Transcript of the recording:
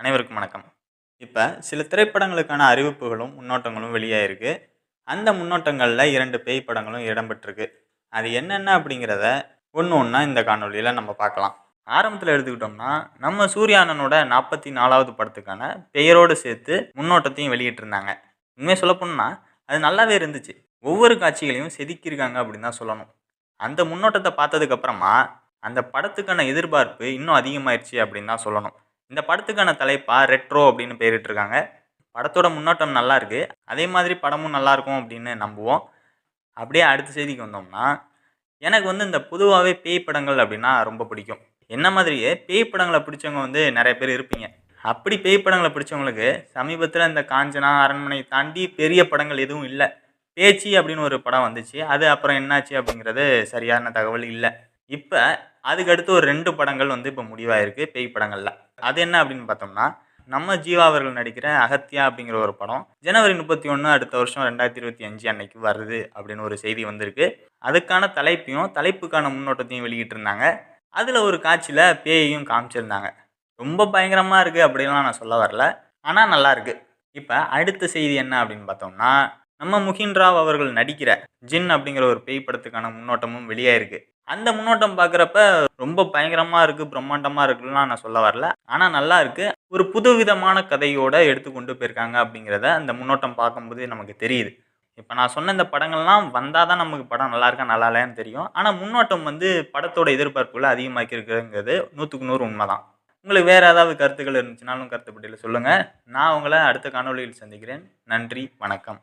அனைவருக்கும் வணக்கம். இப்போ சில திரைப்படங்களுக்கான அறிவிப்புகளும் முன்னோட்டங்களும் வெளியாயிருக்கு. அந்த முன்னோட்டங்களில் இரண்டு பேய் படங்களும் இடம்பெற்றிருக்கு. அது என்னென்ன அப்படிங்கிறத ஒன்று ஒன்றா இந்த காணொலியில் நம்ம பார்க்கலாம். ஆரம்பத்தில் எடுத்துக்கிட்டோம்னா நம்ம சூர்யா அண்ணனோட நாற்பத்தி நாலாவது படத்துக்கான பெயரோடு சேர்த்து முன்னோட்டத்தையும் வெளியிட்டிருந்தாங்க. உண்மையை சொல்லப்போனா அது நல்லாவே இருந்துச்சு. ஒவ்வொரு காட்சிகளையும் செதுக்கியிருக்காங்க அப்படின்னு தான் சொல்லணும். அந்த முன்னோட்டத்தை பார்த்ததுக்கப்புறமா அந்த படத்துக்கான எதிர்பார்ப்பு இன்னும் அதிகமாயிருச்சு அப்படின்னு தான் சொல்லணும். இந்த படத்துக்கான தலைப்பா ரெட்ரோ அப்படின்னு பேரிட்டிருக்காங்க. படத்தோட முன்னோட்டம் நல்லா இருக்குது அதே மாதிரி படமும் நல்லாயிருக்கும் அப்படின்னு நம்புவோம். அப்படியே அடுத்த செய்திக்கு வந்தோம்னா எனக்கு வந்து இந்த பொதுவாகவே பேய் படங்கள் அப்படின்னா ரொம்ப பிடிக்கும். என்ன மாதிரியே பேய் படங்களை பிடிச்சவங்க வந்து நிறைய பேர் இருப்பீங்க. அப்படி பேய் படங்களை பிடிச்சவங்களுக்கு சமீபத்தில் இந்த காஞ்சனா அரண்மனை தாண்டி பெரிய படங்கள் எதுவும் இல்லை. பேச்சு அப்படின்னு ஒரு படம் வந்துச்சு. அது அப்புறம் என்னாச்சு அப்படிங்கிறது சரியான தகவல் இல்லை. இப்போ அதுக்கடுத்து ஒரு ரெண்டு படங்கள் வந்து இப்போ முடிவாயிருக்கு பேய் படங்களில். அது என்ன அப்படின்னு பார்த்தோம்னா நம்ம ஜீவா அவர்கள் நடிக்கிற அகத்தியா அப்படிங்கிற ஒரு படம் ஜனவரி முப்பத்தி ஒன்று அடுத்த வருஷம் ரெண்டாயிரத்தி இருபத்தி அஞ்சு அன்னைக்கு வருது அப்படின்னு ஒரு செய்தி வந்திருக்கு. அதுக்கான தலைப்பையும் தலைப்புக்கான முன்னோட்டத்தையும் வெளியிட்டிருந்தாங்க. அதில் ஒரு காட்சியில் பேயையும் காமிச்சிருந்தாங்க. ரொம்ப பயங்கரமாக இருக்குது அப்படின்லாம் நான் சொல்ல வரல. ஆனால் நல்லாயிருக்கு இப்போ அடுத்த செய்தி என்ன அப்படின்னு பார்த்தோம்னா நம்ம முகின் ராவ் அவர்கள் நடிக்கிற ஜின் அப்படிங்கிற ஒரு பேய் படத்துக்கான முன்னோட்டமும் வெளியாயிருக்கு. அந்த முன்னோட்டம் பார்க்குறப்ப ரொம்ப பயங்கரமாக இருக்குது பிரம்மாண்டமாக இருக்குலாம் நான் சொல்ல வரல. ஆனால் நல்லா இருக்குது ஒரு புதுவிதமான கதையோடு எடுத்து கொண்டு போயிருக்காங்க அப்படிங்கிறத அந்த முன்னோட்டம் பார்க்கும்போது நமக்கு தெரியுது. இப்போ நான் சொன்ன இந்த படங்கள்லாம் வந்தால் தான் நமக்கு படம் நல்லா இருக்கா நல்லா இல்லையான்னு தெரியும். ஆனால் முன்னோட்டம் வந்து படத்தோட எதிர்பார்ப்புகளை அதிகமாக்கி இருக்குங்கிறது நூற்றுக்கு நூறு உண்மை தான் உங்களுக்கு வேறு ஏதாவது கருத்துக்கள் இருந்துச்சுனாலும் கருத்துப்பட்டியில் சொல்லுங்கள் நான் உங்களை அடுத்த காணொளியில் சந்திக்கிறேன். நன்றி வணக்கம்.